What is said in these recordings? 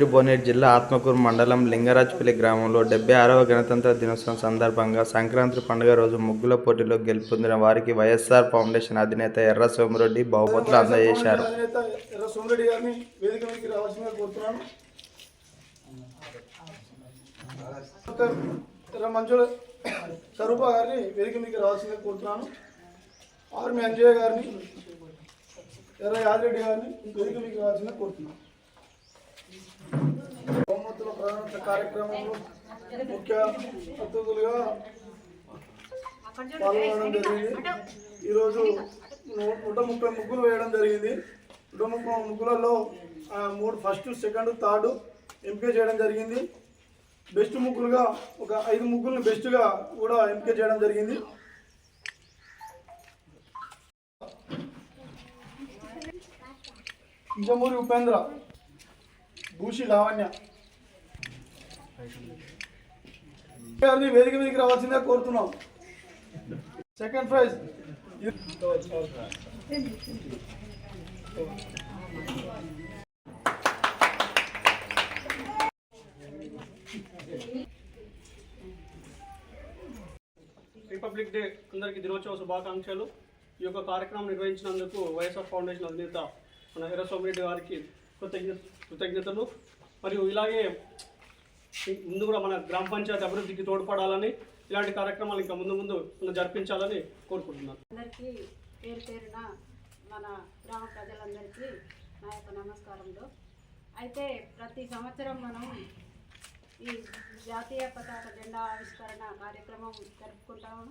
యాదాద్రి భువనగిరి జిల్లా ఆత్మకూరు మండలం లింగరాజపల్లి గ్రామంలో డెబ్బై ఆరవ గణతంత్ర దినోత్సవం సందర్భంగా సంక్రాంతి పండుగ రోజు ముగ్గుల పోటీలో గెలుపొందిన వారికి వైఎస్ఆర్ ఫౌండేషన్ అధినేత ఎర్ర సోమిరెడ్డి బహుమతులు అందజేశారు. స్వరూప గారిని వేదిక మీదకి రావాల్సిందిగా కోరుతున్నాను ఆర్మీ అంజయ్య గారిని ఎర్ర యాదిరెడ్డి గారిని వేదిక మీకు రావాల్సిందిగా కోరుతున్నాను. బహుమతుల ప్రధాన కార్యక్రమంలో ముఖ్య అతిథులుగా పాల్గొనడం జరిగింది. ఈరోజు నూట ముప్పై ముగ్గులు వేయడం జరిగింది. నూట ముప్పై ముగ్గులలో మూడు ఫస్ట్ సెకండ్ థర్డ్ ఎంపిక చేయడం జరిగింది. బెస్ట్ ముగ్గులుగా ఒక ఐదు ముగ్గులను బెస్ట్గా కూడా ఎంపిక చేయడం జరిగింది. ఇంజమూరి ఉపేంద్ర భూషి లావణ్య గారిని వేదిక మీదకి రావాల్సిందే కోరుతున్నాం. సెకండ్ ప్రైజ్ రిపబ్లిక్ డే అందరికీ దినోత్సవ శుభాకాంక్షలు. ఈ యొక్క కార్యక్రమం నిర్వహించినందుకు వైఎస్ఆర్ ఫౌండేషన్ అధినేత మన ఎర్ర సోమిరెడ్డి గారికి కృతజ్ఞత కృతజ్ఞతలు. మరియు ఇలాగే ముందు కూడా మన గ్రామ పంచాయతీ అభివృద్ధికి తోడ్పడాలని ఇలాంటి కార్యక్రమాలు ఇంకా ముందు ముందు జరిపించాలని కోరుకుంటున్నాను. అందరికీ పేరు పేరున మన గ్రామ ప్రజలందరికీ నా యొక్క నమస్కారంలో అయితే ప్రతి సంవత్సరం మనం ఈ జాతీయ పతాక జెండా ఆవిష్కరణ కార్యక్రమం జరుపుకుంటాము.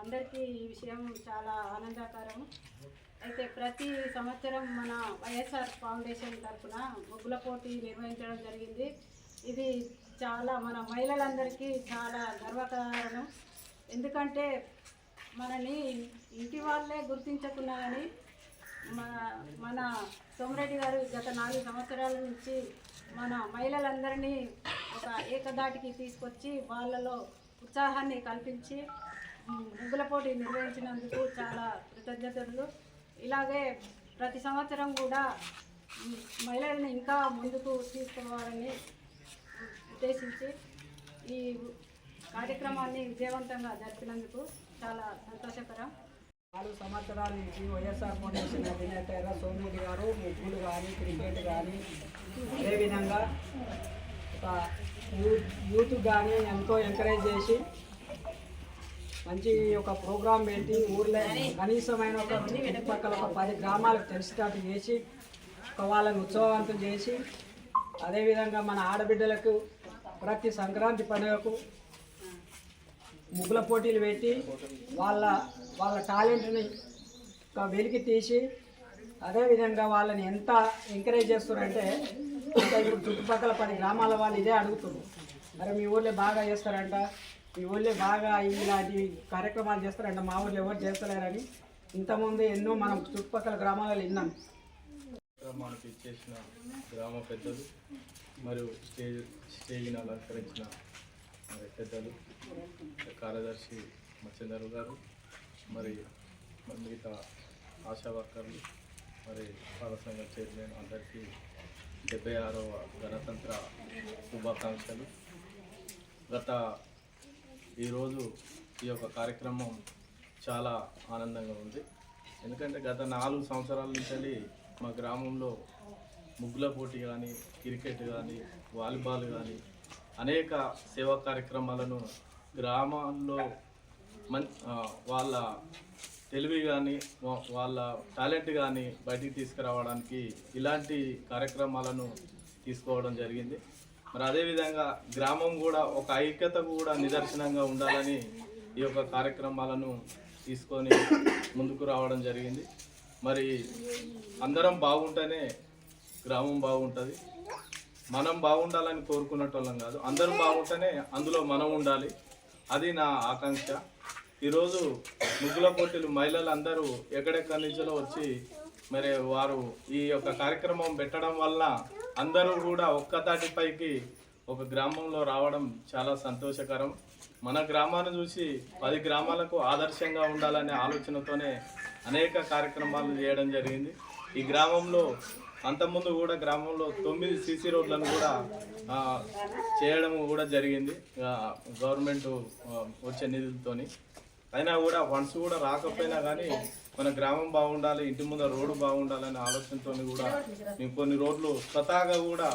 అందరికీ ఈ విషయం చాలా ఆనందకరము. అయితే ప్రతి సంవత్సరం మన వైఎస్ఆర్ ఫౌండేషన్ తరఫున ముగ్గుల పోటీ నిర్వహించడం జరిగింది. ఇది చాలా మన మహిళలందరికీ చాలా గర్వకారణం. ఎందుకంటే మనని ఇంటి వాళ్ళే గుర్తించకున్నా కానీ మన మన సోమరెడ్డి గారు గత నాలుగు సంవత్సరాల నుంచి మన మహిళలందరినీ ఒక ఏకదాటికి తీసుకొచ్చి వాళ్ళలో ఉత్సాహాన్ని కల్పించి ముగ్గుల పోటీ నిర్వహించినందుకు చాలా కృతజ్ఞతలు. ఇలాగే ప్రతి సంవత్సరం కూడా మహిళలను ఇంకా ముందుకు తీసుకోవాలని ఉద్దేశించి ఈ కార్యక్రమాన్ని విజయవంతంగా జరిపినందుకు చాలా సంతోషకరం. నాలుగు సంవత్సరాల నుంచి వైఎస్ఆర్ ఫౌండేషన్ అధినేత సోమూరి గారు ముగ్గులు కానీ క్రికెట్ కానీ అదేవిధంగా ఒక యూత్ యూత్ కానీ ఎంతో ఎంకరేజ్ చేసి మంచి ఒక ప్రోగ్రాం పెట్టి ఊర్లో కనీసమైన ఒక చుట్టుపక్కల ఒక పది గ్రామాలకు తెలిసేటట్టు చేసి ఒక వాళ్ళని ఉత్సవవంతం చేసి అదేవిధంగా మన ఆడబిడ్డలకు ప్రతి సంక్రాంతి పండుగకు ముగ్గుల పోటీలు పెట్టి వాళ్ళ వాళ్ళ టాలెంట్ని ఒక వెలికి తీసి అదేవిధంగా వాళ్ళని ఎంత ఎంకరేజ్ చేస్తున్నారంటే ఇంకా ఇప్పుడు చుట్టుపక్కల పది గ్రామాల వాళ్ళు ఇదే అడుగుతున్నారు. మరి మీ ఊళ్ళో బాగా చేస్తారంట. ఈ ఊళ్ళో బాగా ఇలాంటి కార్యక్రమాలు చేస్తారంట. మా ఊళ్ళో ఎవరు చేస్తలేరని ఇంతకుముందు ఎన్నో మనం చుట్టుపక్కల గ్రామాలలో విన్నాం. మనకి ఇచ్చేసిన గ్రామ పెద్దలు మరియు స్టేజ్ స్టేజ్ని అలంకరించిన మరి పెద్దలు కార్యదర్శి మత్స్యందరు గారు మరి మరి మిగతా ఆశా వర్కర్లు మరి పాల సంఘ చైర్మన్ అందరికీ డెబ్బై ఆరవ గణతంత్ర శుభాకాంక్షలు. గత ఈరోజు ఈ యొక్క కార్యక్రమం చాలా ఆనందంగా ఉంది. ఎందుకంటే గత నాలుగు సంవత్సరాల నుంచి మా గ్రామంలో ముగ్గుల పోటీ కానీ క్రికెట్ కానీ వాలీబాల్ కానీ అనేక సేవా కార్యక్రమాలను గ్రామాల్లో మన్ వాళ్ళ తెలివి కానీ వాళ్ళ టాలెంట్ కానీ బయటికి తీసుకురావడానికి ఇలాంటి కార్యక్రమాలను తీసుకోవడం జరిగింది. మరి అదేవిధంగా గ్రామం కూడా ఒక ఐక్యత కూడా నిదర్శనంగా ఉండాలని ఈ యొక్క కార్యక్రమాలను తీసుకొని ముందుకు రావడం జరిగింది. మరి అందరం బాగుంటేనే గ్రామం బాగుంటుంది. మనం బాగుండాలని కోరుకునేటోళ్ళం కాదు. అందరూ బాగుంటేనే అందులో మనం ఉండాలి. అది నా ఆకాంక్ష. ఈరోజు ముగ్గుల పోటీలు మహిళలు అందరూ ఎక్కడెక్కడి నుంచో వచ్చి మరి వారు ఈ యొక్క కార్యక్రమం పెట్టడం వల్ల అందరూ కూడా ఒక్క తాటిపైకి ఒక గ్రామంలో రావడం చాలా సంతోషకరం. మన గ్రామాన్ని చూసి పది గ్రామాలకు ఆదర్శంగా ఉండాలనే ఆలోచనతోనే అనేక కార్యక్రమాలు చేయడం జరిగింది. ఈ గ్రామంలో అంతకుముందు కూడా గ్రామంలో తొమ్మిది సీసీ రోడ్లను కూడా చేయడం కూడా జరిగింది. గవర్నమెంట్ వచ్చే నిధులతోని. అయినా కూడా ఫండ్స్ కూడా రాకపోయినా కానీ మన గ్రామం బాగుండాలి ఇంటి ముందర రోడ్డు బాగుండాలనే ఆలోచనతో కూడా మేము కొన్ని రోడ్లు స్వతహాగా కూడా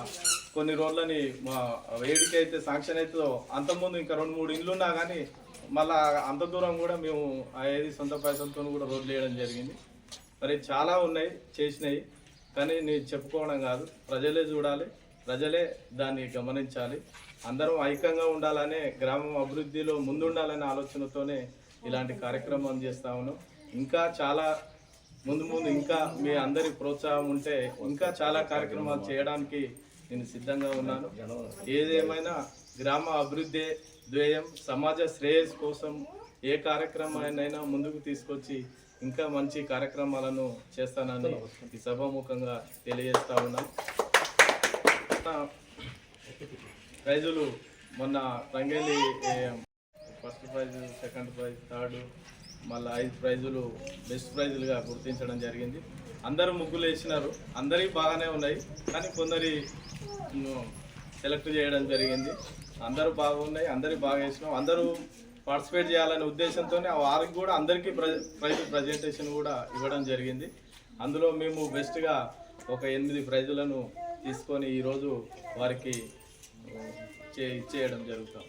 కొన్ని రోడ్లని మా వేడికైతే శాంక్షన్ అవుతుందో అంతకుముందు ఇంకా రెండు మూడు ఇండ్లు ఉన్నా కానీ మళ్ళా అంత దూరం కూడా మేము ఆ ఏది సొంత పైసలతో కూడా రోడ్లు వేయడం జరిగింది. మరి చాలా ఉన్నాయి చేసినాయి. కానీ నేను చెప్పుకోవడం కాదు ప్రజలే చూడాలి ప్రజలే దాన్ని గమనించాలి. అందరం ఐక్యంగా ఉండాలనే గ్రామం అభివృద్ధిలో ముందుండాలనే ఆలోచనతోనే ఇలాంటి కార్యక్రమం చేస్తా ఉన్నాం. ఇంకా చాలా ముందు ముందు ఇంకా మీ అందరి ప్రోత్సాహం ఉంటే ఇంకా చాలా కార్యక్రమాలు చేయడానికి నేను సిద్ధంగా ఉన్నాను. ఏదేమైనా గ్రామ అభివృద్ధి ద్వేయం సమాజ శ్రేయస్ కోసం ఏ కార్యక్రమాన్నైనా ముందుకు తీసుకొచ్చి ఇంకా మంచి కార్యక్రమాలను చేస్తానని ఈ సభాముఖంగా తెలియజేస్తా ఉన్నాను రైతులు మొన్న rangoli first prize second prize third మళ్ళీ ఐదు ప్రైజులు బెస్ట్ ప్రైజులుగా గుర్తించడం జరిగింది. అందరూ ముగ్గులు వేసినారు. అందరికీ బాగానే ఉన్నాయి. కానీ కొందరి సెలెక్ట్ చేయడం జరిగింది. అందరూ బాగున్నాయి. అందరూ బాగా వేసినాం. అందరూ పార్టిసిపేట్ చేయాలనే ఉద్దేశంతో వారికి కూడా అందరికీ ప్రైజ్ ప్రైజ్ ప్రజెంటేషన్ కూడా ఇవ్వడం జరిగింది. అందులో మేము బెస్ట్గా ఒక ఎనిమిది ప్రైజులను తీసుకొని ఈరోజు వారికి చే ఇచ్చేయడం జరుగుతాం.